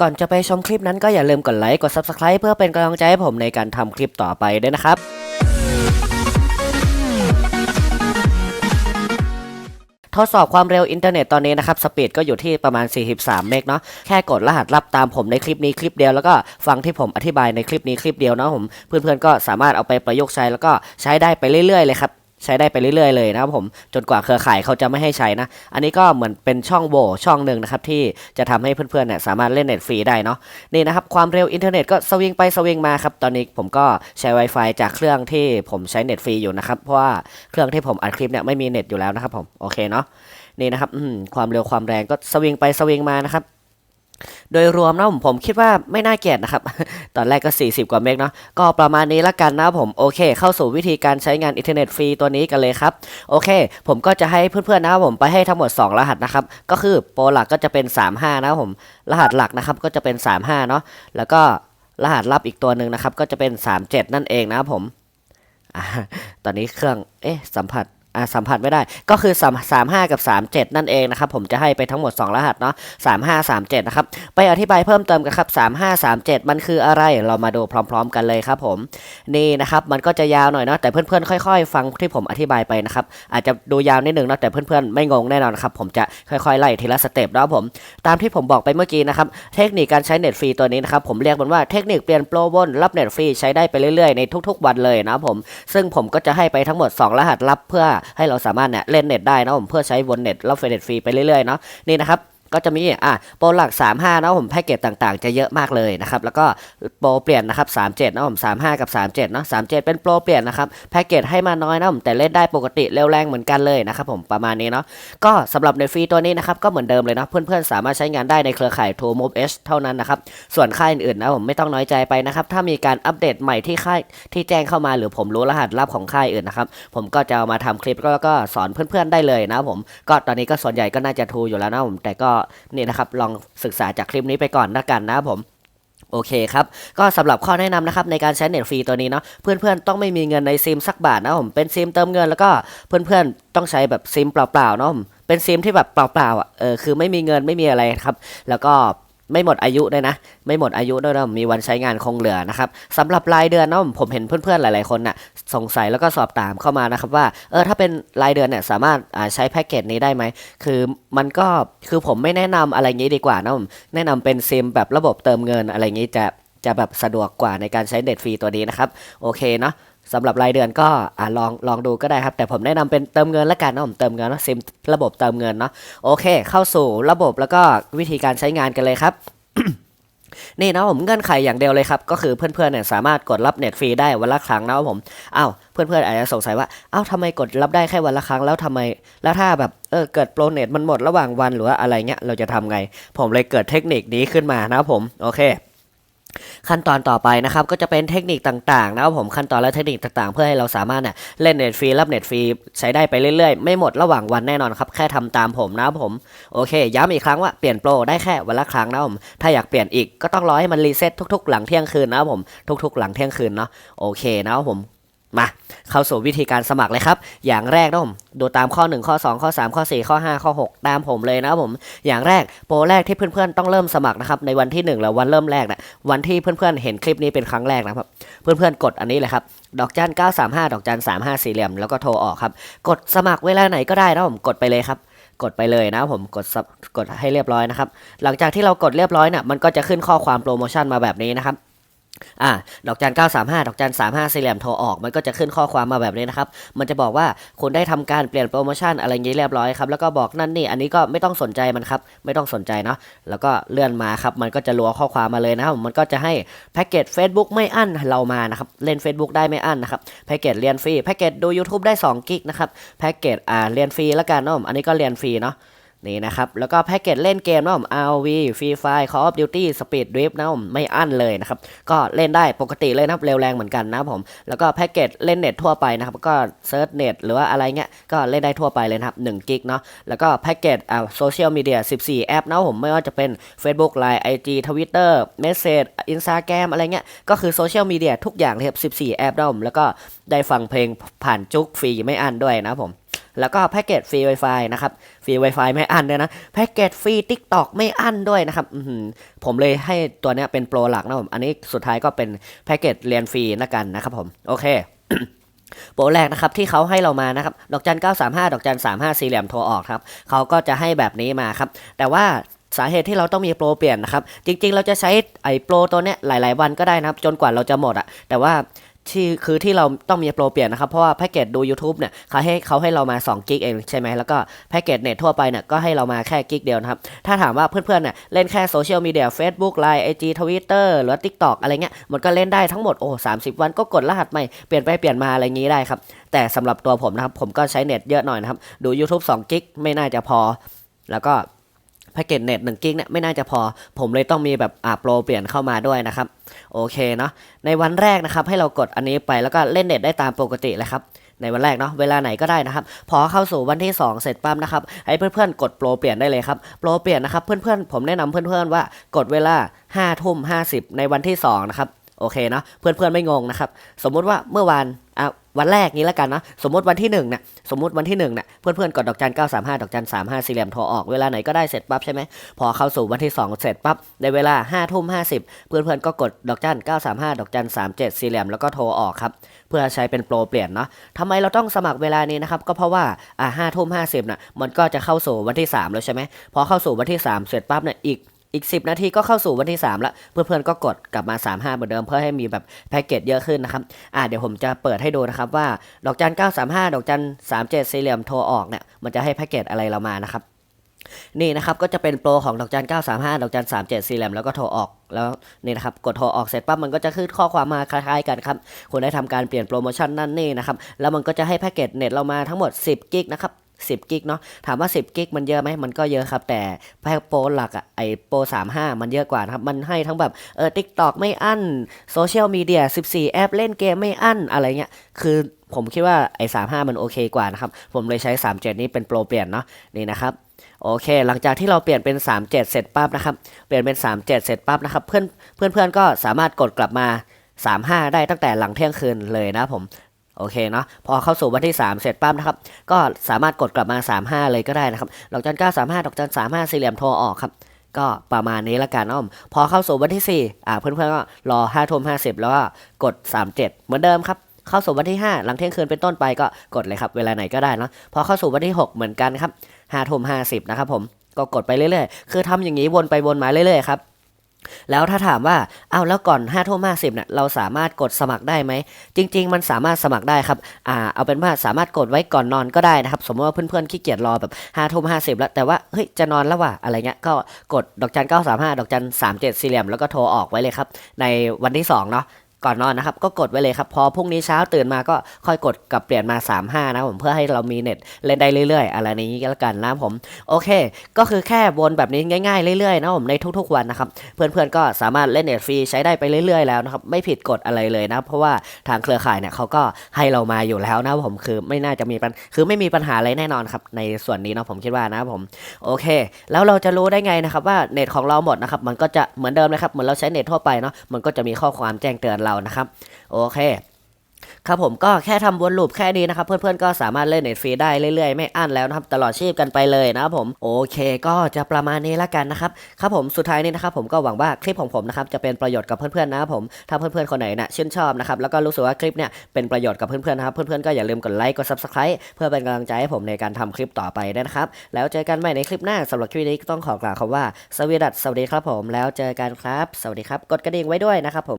ก่อนจะไปชมคลิปนั้นก็อย่าลืมกดไลค์ กด Subscribe เพื่อเป็นกำลังใจให้ผมในการทำคลิปต่อไปด้วยนะครับทดสอบความเร็วอินเทอร์เน็ตตอนนี้นะครับ สปีดก็อยู่ที่ประมาณ 43 เมกเนาะ แค่กดรหัสลับตามผมในคลิปนี้คลิปเดียว แล้วก็ฟังที่ผมอธิบายในคลิปนี้คลิปเดียวเนาะผม เพื่อนๆก็สามารถเอาไปประยุกต์ใช้แล้วก็ใช้ได้ไปเรื่อยๆเลยครับ ใช้ได้ไปเรื่อยๆเลยนะครับผมจนกว่าเครือข่ายเขาจะไม่ให้ใช้นะ อันนี้ก็เหมือนเป็นช่องโหว่ช่องหนึ่งนะครับที่จะทำให้เพื่อนๆเนี่ยสามารถเล่นเน็ตฟรีได้เนาะนี่นะครับความเร็วอินเทอร์เน็ตก็สวิงไปสวิงมาครับตอนนี้ผมก็ใช้ Wi-Fi จากเครื่องที่ผมใช้เน็ตฟรีอยู่นะครับเพราะว่าเครื่องที่ผมอัดคลิปเนี่ยไม่มีเน็ตอยู่แล้วนะครับผมโอเคเนาะนี่นะครับความเร็วความแรงก็สวิงไปสวิงมานะครับ โดยรวมนะผมผมคิดว่าไม่น่าเกลียดนะครับ ตอนแรกก็ 40 กว่าเมกเนาะก็ประมาณนี้ละกันนะผมโอเค เข้าสู่วิธีการใช้งานอินเทอร์เน็ตฟรีตัวนี้กันเลยครับโอเค ผมก็จะให้เพื่อนๆนะครับผมไปให้ทั้งหมด 2 รหัสนะครับก็คือโปรหลักก็จะเป็น 35 นะผมรหัสหลักนะครับก็จะเป็น 35 เนาะแล้วก็รหัสลับอีกตัวหนึ่งนะครับก็จะเป็น 37 นั่นเองนะครับผมอตอนนี้เครื่องเอ๊ะสัมผัส อ่าสัมผัสไม่ได้ก็คือ3 35 กับ 37 นั่นเองนะครับผมจะให้ไปทั้งหมด 2 รหัสเนาะ35 37 นะครับ ไปอธิบายเพิ่มเติมกันครับ 35 37 มันคืออะไรเรามาดูพร้อม ๆ กันเลยครับผมนี่นะครับมันก็จะยาวหน่อยเนาะแต่เพื่อนๆค่อย ๆ ฟังที่ผมอธิบายไปนะครับอาจจะดูยาวนิดนึงเนาะแต่เพื่อนๆไม่งงแน่นอนครับผมจะค่อยๆไล่ทีละสเต็ปนะครับผมตามที่ผมบอกไปเมื่อกี้นะครับเทคนิคการใช้เน็ตฟรีตัวนี้นะครับผมเรียกมันว่าเทคนิคเปลี่ยนโปรวนรับเน็ตฟรีใช้ได้ไปเรื่อยๆในทุก ๆ วันเลยนะครับผมซึ่งผมก็จะให้ไปทั้งหมด 2 รหัสลับเพื่อให้เราสามารถเนี่ยเล่นเน็ตได้นะผมเพื่อใช้วนเน็ตรับเน็ตฟรีไปเรื่อยๆเนาะนี่นะครับ ก็จะมีอะโปรหลัก 35นะผมแพ็กเกจต่างๆ จะเยอะมากเลยนะครับแล้วก็โปรเปลี่ยนนะครับ37นะผม35 กับ 37เนาะ37 เป็นโปรเปลี่ยนนะครับแพ็กเกจให้มาน้อยนะผมแต่เล่นได้ปกติเร็วแรงเหมือนกันเลยนะครับผมประมาณนี้เนาะก็สำหรับในฟรีตัวนี้นะครับก็เหมือนเดิมเลยเนาะเพื่อนๆสามารถใช้งานได้ในเครือข่าย t o m o b H เท่านั้นนะครับส่วนค่ายอื่นๆนะผมไม่ต้องน้อยใจไปนะครับถ้ามีการอัปเดตใหม่ที่ค่ายที่แจ้งเข้ามาหรือผมรู้รหัสลับของค่ายอื่นนะครับผมก็จะเอามาทำคลิปแล้วก็สอนเพื่อนๆได้เลยนะผมก็ตอนนี้ก็ส่วนใหญ่ก็น่าจะทูอยู่แล้วนะผมแต่ก็นี่นะครับลองศึกษาจากคลิปนี้ไปก่อนนะกันนะผมโอเคครับ ก็สำหรับข้อแนะนำนะครับในการใช้เน็ตฟรีตัวนี้เนาะเพื่อนๆต้องไม่มีเงินในซิมสักบาทนะผมเป็นซิมเติมเงินแล้วก็เพื่อนๆต้องใช้แบบซิมเปล่าๆเนาะผมเป็นซิมที่แบบเปล่าๆอะเออคือไม่มีเงินไม่มีอะไรครับ แล้วก็ไม่หมดอายุด้วยนะ ไม่หมดอายุด้วยนะมีวันใช้งานคงเหลือนะครับสำหรับรายเดือนเนาะผมเห็นเพื่อนๆหลายๆคนน่ะ สงสัยแล้วก็สอบถามเข้ามานะครับว่าเออถ้าเป็นรายเดือนเนี่ยสามารถใช้แพ็กเกจนี้ได้ไหมคือมันก็คือผมไม่แนะนำอะไรงี้ดีกว่านะผมแนะนำเป็นซิมแบบระบบเติมเงินอะไรงี้จะจะแบบสะดวกกว่าในการใช้เน็ตฟรีตัวนี้นะครับโอเคเนาะสำหรับรายเดือนก็อ่ลองลองดูก็ได้ครับ แต่ผมแนะนำเป็นเติมเงินละกันนะผมเติมเงินเนาะซิมระบบเติมเงินเนาะโอเค เข้าสู่ระบบแล้วก็วิธีการใช้งานกันเลยครับ นี่นะผมเงื่อนไขอย่างเดียวเลยครับ ก็คือเพื่อนๆเนี่ยสามารถกดรับเน็ตฟรีได้วันละครั้งนะครับผมอ้าวเพื่อนๆอาจจะสงสัยว่าอ้าวทำไมกดรับได้แค่วันละครั้งแล้วทำไม แล้วถ้าแบบเออเกิดโปรเน็ตมันหมดระหว่างวันหรือว่าอะไรเงี้ยเราจะทำไง ผมเลยเกิดเทคนิคนี้ขึ้นมานะครับผมโอเค ขั้นตอนต่อไปนะครับก็จะเป็นเทคนิคต่างๆนะครับผมขั้นตอนและเทคนิคต่างๆ เพื่อให้เราสามารถเนี่ยเล่นเน็ตฟรีรับเน็ตฟรีใช้ได้ไปเรื่อยๆ ไม่หมดระหว่างวันแน่นอนครับแค่ทำตามผมนะครับผมโอเค ย้ำอีกครั้งว่าเปลี่ยนโปรได้แค่วันละครั้งนะครับผมถ้าอยากเปลี่ยนอีกก็ต้องรอให้มันรีเซ็ตทุกๆ หลังเที่ยงคืนนะครับผมทุกๆ หลังเที่ยงคืนเนาะโอเคนะครับผม มาเข้าสู่วิธีการสมัครเลยครับ อย่างแรกนะผม ดูตามข้อ 1 ข้อ 2 ข้อ 3 ข้อ 4 ข้อ 5 ข้อ 6 ตามผมเลยนะครับผม อย่างแรกโปรแรกที่เพื่อนๆต้องเริ่มสมัครนะครับในวันที่ 1 แล้ววันเริ่มแรกนะวันที่เพื่อนๆเห็นคลิปนี้เป็นครั้งแรกนะครับ เพื่อนๆกดอันนี้เลยครับ ดอกจัน935 ดอกจัน35 สี่เหลี่ยมแล้วก็โทรออกครับ กดสมัครเวลาไหนก็ได้นะผมกดไปเลยครับกดไปเลยนะผมกดกดให้เรียบร้อยนะครับ หลังจากที่เรากดเรียบร้อยเนี่ยมันก็จะขึ้นข้อความโปรโมชั่นมาแบบนี้นะครับ อ่าดอกจัน935 ดอกจัน35สี่เหลี่ยมโทรออก มันก็จะขึ้นข้อความมาแบบนี้นะครับ มันจะบอกว่าคุณได้ทำการเปลี่ยนโปรโมชั่นอะไรอย่างนี้เรียบร้อยครับ แล้วก็บอกนั่นนี่ อันนี้ก็ไม่ต้องสนใจมันครับ ไม่ต้องสนใจเนาะ แล้วก็เลื่อนมาครับ มันก็จะรัวข้อความมาเลยนะครับ มันก็จะให้แพ็กเกจ Facebook ไม่อั้นเรามานะครับ เล่น Facebook ได้ไม่อั้นนะครับ แพ็กเกจเรียนฟรี แพ็กเกจดู YouTube ได้2กิกนะครับ แพ็กเกจอ่าเรียนฟรีแล้วกันเนาะ อันนี้ก็เรียนฟรีเนาะ นี่นะครับ แล้วก็แพ็กเกจเล่นเกมนะผม RV Free Fire Call of Duty Speed Drift นะผมไม่อั้นเลยนะครับ ก็เล่นได้ปกติเลยนะครับเร็วแรงเหมือนกันนะผม แล้วก็แพ็กเกจเล่นเน็ตทั่วไปนะครับ ก็เซิร์ชเน็ตหรือว่าอะไรเงี้ย ก็เล่นได้ทั่วไปเลยนะครับ1กิกเนาะ แล้วก็แพ็กเกจอ่าโซเชียลมีเดีย14 แอปนะผมไม่ว่าจะเป็น Facebook Line IG Twitter Message Instagram อะไรเงี้ย ก็คือโซเชียลมีเดียทุกอย่างเลยครับ14 แอปนะผม แล้วก็ได้ฟังเพลงผ่านจุกฟรีไม่อั้นด้วยนะผม แล้วก็แพ็กเกจฟรี Wi-Fi นะครับ ฟรี Wi-Fi ไม่อั้นด้วยนะ แพ็กเกจฟรี TikTok ไม่อั้นด้วยนะครับผมเลยให้ตัวนี้เป็นโปรหลักนะผม อันนี้สุดท้ายก็เป็นแพ็กเกจเรียนฟรีนะกันนะครับผม โอเคโปรแรกนะครับที่เขาให้เรามานะครับดอกจัน935 ดอกจัน35 สี่เหลี่ยมโทรออกครับเขาก็จะให้แบบนี้มาครับ แต่ว่าสาเหตุที่เราต้องมีโปรเปลี่ยนนะครับ จริงๆ เราจะใช้ไอ้โปรตัวเนี้ยหลาย ๆ วันก็ได้นะครับ จนกว่าเราจะหมดอะแต่ว่า ที่คือที่เราต้องมีโปรเปลี่ยนนะครับ เพราะว่าแพ็กเกจดู YouTube เนี่ยเขาให้เขาให้เรามา2กิกเองใช่ไหมแล้วก็แพ็กเกจเน็ตทั่วไปเนี่ยก็ให้เรามาแค่กิกเดียวนะครับ ถ้าถามว่าเพื่อนๆเนี่ยเล่นแค่โซเชียลมีเดีย Facebook Line IG Twitter หรือ TikTok อะไรเงี้ยมันก็เล่นได้ทั้งหมดโอ้30วันก็กดรหัสใหม่เปลี่ยนไปเปลี่ยนมาอะไรงี้ได้ครับ แต่สำหรับตัวผมนะครับผมก็ใช้เน็ตเยอะหน่อยนะครับดู YouTube 2กิกไม่น่าจะพอ แล้วก็ แพ็กเกจเน็ต1กิกเนี่ยไม่น่าจะพอ ผมเลยต้องมีแบบอ่าโปรเปลี่ยนเข้ามาด้วยนะครับ โอเคเนาะในวันแรกนะครับ ให้เรากดอันนี้ไปแล้วก็เล่นเน็ตได้ตามปกติเลยครับในวันแรกเนาะเวลาไหนก็ได้นะครับ พอเข้าสู่วันที่ 2 เสร็จปั๊มนะครับให้เพื่อนๆ กดโปรเปลี่ยนได้เลยครับโปรเปลี่ยนนะครับเพื่อนๆ ผมแนะนำเพื่อนๆว่ากดเวลา5ทุ่ม50 ในวันที่2นะครับโอเคเนาะเพื่อนๆไม่งงนะครับสมมุติว่าเมื่อวานอะ วันแรกนี้แล้วกันเนาะสมมติวันที่1เนี่ยสมมติวันที่1เนี่ยเพื่อนๆกดดอกจัน935ดอกจัน35สี่เหลี่ยมโทรออกเวลาไหนก็ได้เสร็จปั๊บใช่ไหมพอเข้าสู่วันที่ 2 เสร็จปั๊บในเวลา5ทุ่ม50เพื่อนๆก็กดดอกจัน935ดอกจัน37สี่เหลี่ยมแล้วก็โทรออกครับเพื่อใช้เป็นโปรเปลี่ยนเนาะทำไมเราต้องสมัครเวลานี้นะครับก็เพราะว่าอ่าห้าทุ่มห้าสิบน่ะมันก็จะเข้าสู่วันที่ 3 แล้วใช่ไหมพอเข้าสู่วันที่ 3 เสร็จปั๊บเนี่ยอีก อีก 10 นาทีก็เข้าสู่วันที่3แล้วเพื่อนๆก็กดกลับมา 35 เหมือนเดิมเพื่อให้มีแบบแพ็กเกจเยอะขึ้นนะครับ อ่าเดี๋ยวผมจะเปิดให้ดูนะครับว่า ดอกจัน 935 ดอกจัน 37 สี่เหลี่ยมโทรออกเนี่ย มันจะให้แพ็กเกจอะไรเรามานะครับ นี่นะครับก็จะเป็นโปรของดอกจัน 935 ดอกจัน 37 สี่เหลี่ยมแล้วก็โทรออกแล้วนี่นะครับกดโทรออกเสร็จปั๊บมันก็จะขึ้นข้อความมาคล้ายๆกันครับคุณได้ทำการเปลี่ยนโปรโมชั่นนั่นนี่นะครับแล้วมันก็จะให้แพ็กเกจเน็ตเรามาทั้งหมด 10 กิกนะครับ 10กิกเนาะถามว่า 10กิกมันเยอะไหมมันก็เยอะครับ แต่แพ็กโปรหลักอะไอโปร35 มันเยอะกว่านะครับ มันให้ทั้งแบบเออ TikTok ไม่อั้นโซเชียลมีเดีย14 แอปเล่นเกมไม่อั้นอะไรเงี้ยคือผมคิดว่าไอ้35 มันโอเคกว่านะครับ ผมเลยใช้ 37 นี้เป็นโปรเปลี่ยนเนาะนี่นะครับโอเค หลังจากที่เราเปลี่ยนเป็น 37 เสร็จปั๊บนะครับ เปลี่ยนเป็น 37 เสร็จปั๊บนะครับ เพื่อนเพื่อนเพื่อนก็สามารถกดกลับมา 35 ได้ตั้งแต่หลังเที่ยงคืนเลยนะผม โอเคเนาะพอเข้าสู่วันที่ 3 เสร็จปั๊บนะครับ ก็สามารถกดกลับมา 35 เลยก็ได้นะครับดอกจัน935ดอกจัน35สี่เหลี่ยมโทรออกครับก็ประมาณนี้ละกันอ้อม พอเข้าสู่วันที่ 4 อ่าเพื่อนๆก็รอ5ทุ่ม50 แล้วก็กด 37 เหมือนเดิมครับ เข้าสู่วันที่ 5 หลังเที่ยงคืนเป็นต้นไปก็กดเลยครับ เวลาไหนก็ได้เนาะพอเข้าสู่วันที่ 6 เหมือนกันครับ5ทุ่ม50 นะครับผมก็กดไปเรื่อยๆ คือทำอย่างนี้วนไปวนมาเรื่อยๆครับ แล้วถ้าถามว่าเอาแล้วก่อน5้าทุ่มห้าสิบเนี่ยเราสามารถกดสมัครได้ไหม จริง ๆ มันสามารถสมัครได้ครับอ่าเอาเป็นว่าสามารถกดไว้ก่อนนอนก็ได้นะครับ สมมติว่าเพื่อนๆขี้เกียจรอแบบ5้าทุ่มห้าสิบแล้วแต่ว่าเฮ้ยจะนอนแล้วว่ะอะไรเงี้ยก็กดดอกจันเก้าสามห้าดอกจันสามเจ็ดสี่เหลี่ยมแล้วก็โทรออกไว้เลยครับในวันที่สองเนาะ ก่อนนอนนะครับก็กดไว้เลยครับพอพรุ่งนี้เช้าตื่นมาก็ค่อยกดกลับเปลี่ยนมา 35 นะผมเพื่อให้เรามีเน็ตเล่นได้เรื่อยๆ อะไรนี้ก็แล้วกันนะผมโอเค ก็คือแค่วนแบบนี้ง่ายๆเรื่อยๆนะผมในทุกๆวันนะครับเพื่อนๆก็สามารถเล่นเน็ตฟรีใช้ได้ไปเรื่อยๆแล้วนะครับไม่ผิดกฎอะไรเลยนะเพราะว่าทางเครือข่ายเนี่ยเขาก็ให้เรามาอยู่แล้วนะผมคือไม่น่าจะมีปัญคือไม่มีปัญหาอะไรแน่นอนครับในส่วนนี้นะผมคิดว่านะผมโอเค แล้วเราจะรู้ได้ไงนะครับว่าเน็ตของเราหมดนะครับมันก็จะเหมือนเดิมเลยครับเหมือนเราใช้เน็ตทั่วไปเนาะมันก็จะมีข้อความแจ้งเตือนเรานะครับ โอเค ครับผมก็แค่ทำวนลูปแค่นี้นะครับ เพื่อนๆก็สามารถเล่นเน็ตฟรีได้เรื่อยๆ ไม่อั้นแล้วนะครับตลอดชีพกันไปเลยนะครับผมโอเค ก็จะประมาณนี้ละกันนะครับครับผมสุดท้ายนี้นะครับผมก็หวังว่าคลิปของผมนะครับจะเป็นประโยชน์กับเพื่อนๆนะครับผมถ้าเพื่อนๆคนไหนนะชื่นชอบนะครับแล้วก็รู้สึกว่าคลิปเนี่ยเป็นประโยชน์กับเพื่อนๆนะครับเพื่อนๆก็อย่าลืมกดไลค์กด subscribe เพื่อเป็นกำลังใจให้ผมในการทำคลิปต่อไปด้นะครับแล้วเจอกันใหม่ในคลิปหน้าสำหรับคลิปนี้ก็ต้องขอกล่าวคำว่าสวีดัสสวัสดีครับผมแล้วเจอกันครับ สวัสดีครับ กดกระดิ่งไว้ด้วยนะครับผม